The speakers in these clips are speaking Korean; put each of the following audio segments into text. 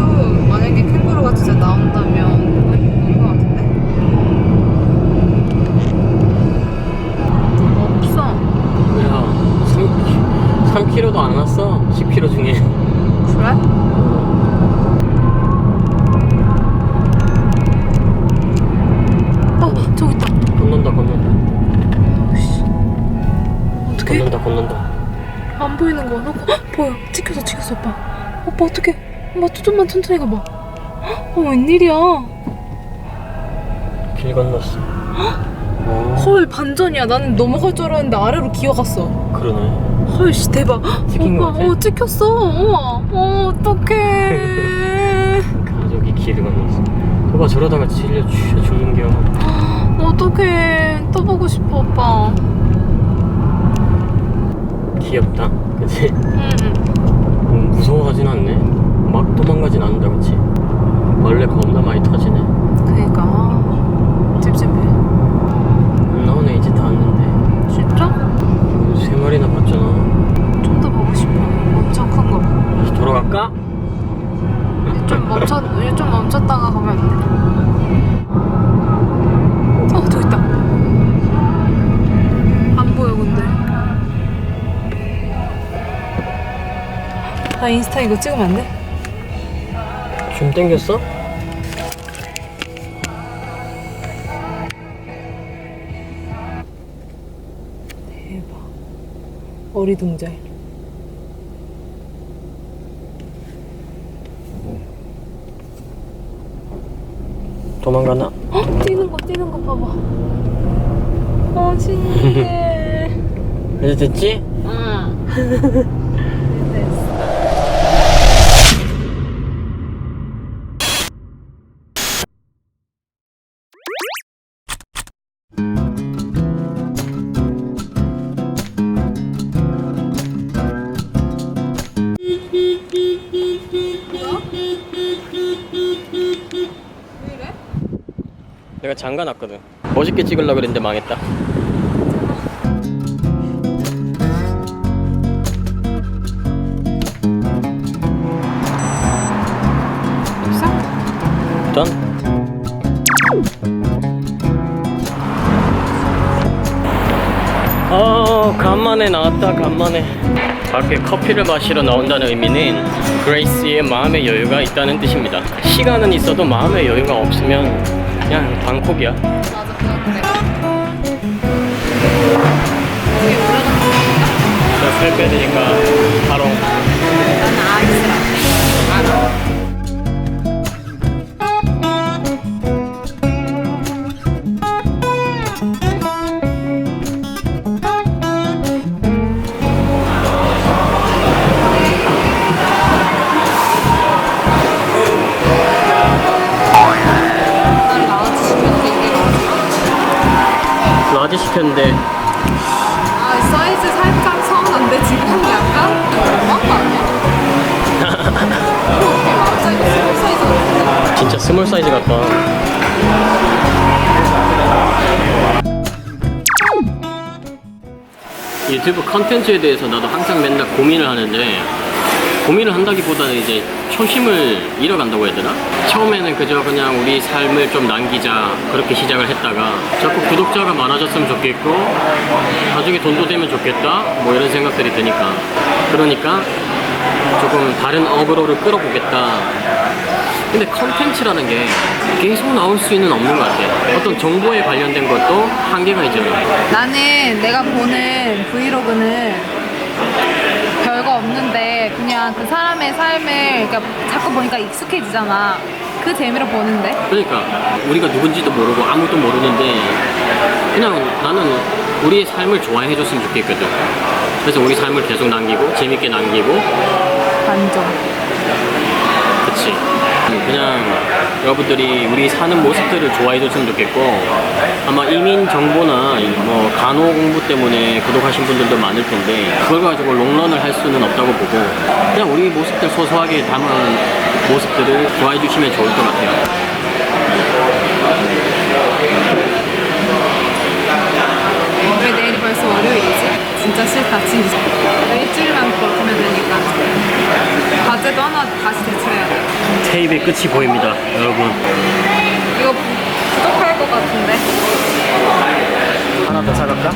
어떻게. 그래도 만약에 캥거루가 진짜 나온다면 거의 그런 거 같은데? 없어. 야 3, 3kg도 안 왔어 10kg 중에 그래? 어, 저기 있다. 건넌다 건넌다 씨. 어떡해? 건넌다 건넌다 안 보이는 거야. 어, 헉, 보여. 찍혔어, 찍혔어, 오빠. 오빠, 어떡해. 오빠, 좀만 천천히 가봐. 헉, 어, 웬일이야. 길 건넜어 어 헐, 반전이야. 나는 넘어갈 줄 알았는데 아래로 기어갔어. 그러네 헐, 씨, 대박. 헉, 찍힌 거 오빠, 같아? 어, 찍혔어. 우와. 어, 어떡해. 가족이 길을 건넜어 봐봐 저러다가 질려 죽- 죽는겨 어떡해. 또 보고 싶어, 오빠. 귀엽다 그치? 응. 음, 무서워하진 않네 막 도망가진 않는다 그치? 원래 겁나 많이 터지네 그니까. 찝찝해. 안 나오네 이제 다 왔는데 진짜? 음, 세 마리나 봤잖아 좀 더 보고 싶어. 엄청 큰 거. 다시 돌아갈까? 좀 이제 좀 멈췄다가 가면 안 돼? 어, 저기 있다. 안 보여, 근데. 나 인스타 이거 찍으면 안 돼? 좀 땡겼어? 대박. 어리둥절. 도망가나? 헉, 뛰는 거, 뛰는 거 봐봐. 어, 신기해. 이제 됐지? 응. 내가 잠가놨거든 멋있게 찍으려고 그랬는데 망했다? 짠 어, 간만에 나왔다, 간만에. 밖에 커피를 마시러 나온다는 의미는 그레이스의 마음의 여유가 있다는 뜻입니다. 시간은 있어도 마음의 여유가 없으면 그냥 방콕이야. 맞아, 그건 그래. 여기 올라가는 거살 빼야 되니까 시켰는데 아 사이즈 살짝 서운한데 지금 약간 너무한 거 아니야? 그렇게 갑자기 스몰 사이즈 같은데? 진짜 스몰 사이즈 같다. 유튜브 컨텐츠에 대해서 나도 항상 맨날 고민을 하는데 고민을 한다기보다는 이제 초심을 잃어간다고 해야 되나? 처음에는 그저 그냥 우리 삶을 좀 남기자 그렇게 시작을 했다가 자꾸 구독자가 많아졌으면 좋겠고 나중에 돈도 되면 좋겠다 뭐 이런 생각들이 드니까 그러니까 조금 다른 어그로를 끌어보겠다 근데 컨텐츠라는 게 계속 나올 수는 없는 것 같아. 어떤 정보에 관련된 것도 한계가 있잖아. 나는 내가 보는 브이로그는 그냥 그 사람의 삶을 그러니까 자꾸 보니까 익숙해지잖아. 그 재미로 보는데. 그러니까 우리가 누군지도 모르고 아무도 모르는데 그냥 나는 우리의 삶을 좋아해 줬으면 좋겠거든. 그래서 우리 삶을 계속 남기고 재밌게 남기고 반전. 그치. 그냥 여러분들이 우리 사는 모습들을 좋아해 줬으면 좋겠고 아마 이민 정보나 뭐 간호 공부 때문에 구독하신 분들도 많을 텐데 그걸 가지고 롱런을 할 수는 없다고 보고 그냥 우리 모습들 소소하게 담은 모습들을 좋아해 주시면 좋을 것 같아요. 테이프의 끝이 보입니다, 여러분. 이거 부- 부족할 것 같은데. 하나 더 사갈까?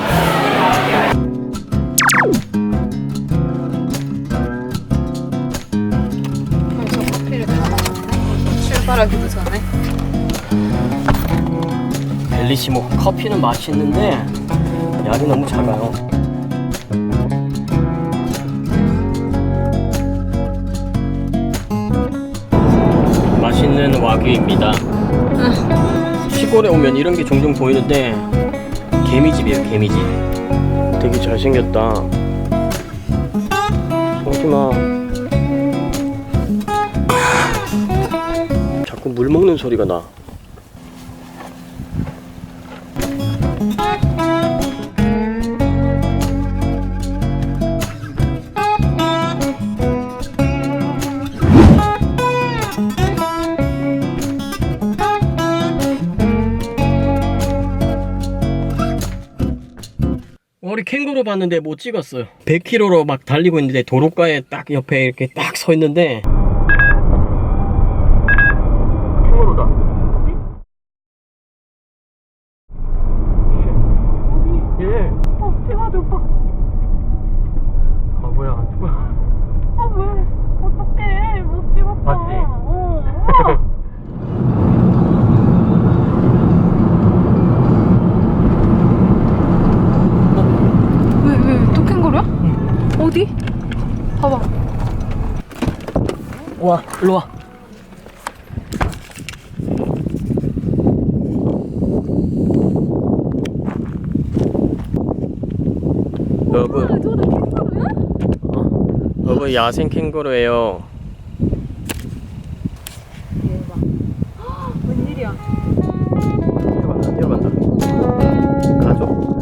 벌써 커피를 마셨네. 출발하기도 전에. 벨리시모 커피는 맛있는데 양이 너무 작아요. 맛있는 와규입니다. 시골에 오면 이런 게 종종 보이는데 개미집이에요, 개미집. 되게 잘생겼다. 오지 마. 자꾸 물 먹는 소리가 나. 캥거루 봤는데 못 찍었어요. 100km로 막 달리고 있는데 도로가에 딱 옆에 이렇게 딱 서 있는데 캥거루다. 예. 어, 찍어줘 오빠. 아 뭐야 누가? 아 왜? 어떡해. 못 찍었어. 봤지? 어. 왜, 왜, 또 캥거루야? 어디? 봐봐. 와 일로 와. 캥거루야? 어, 여러분 야생 캥거루예요. 대박. 웬일이야? 뛰어간다, 뛰어간다. 가족.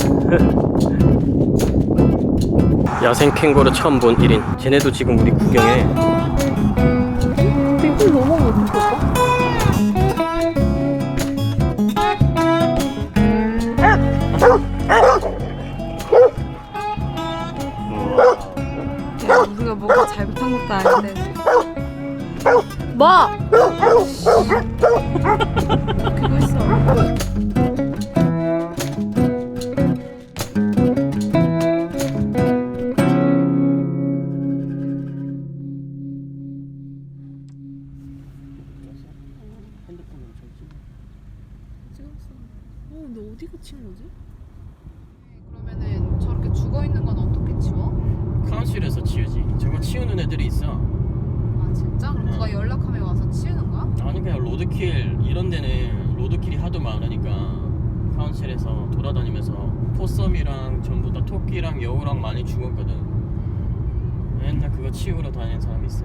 야생 캥거루 처음 본 1인. 쟤네도 지금 우리 구경해. 그러면은 저렇게 죽어 있는 건 어떻게 치워? 카운실에서 치우지. 저거 치우는 애들이 있어. 아 진짜? 그럼 누가 연락하면 와서 치우는 거야? 아니 그냥 로드킬 이런 데는 로드킬이 하도 많으니까 카운실에서 돌아다니면서 포섬이랑 전부 다 토끼랑 여우랑 많이 죽었거든. 맨날 그거 치우러 다니는 사람이 있어.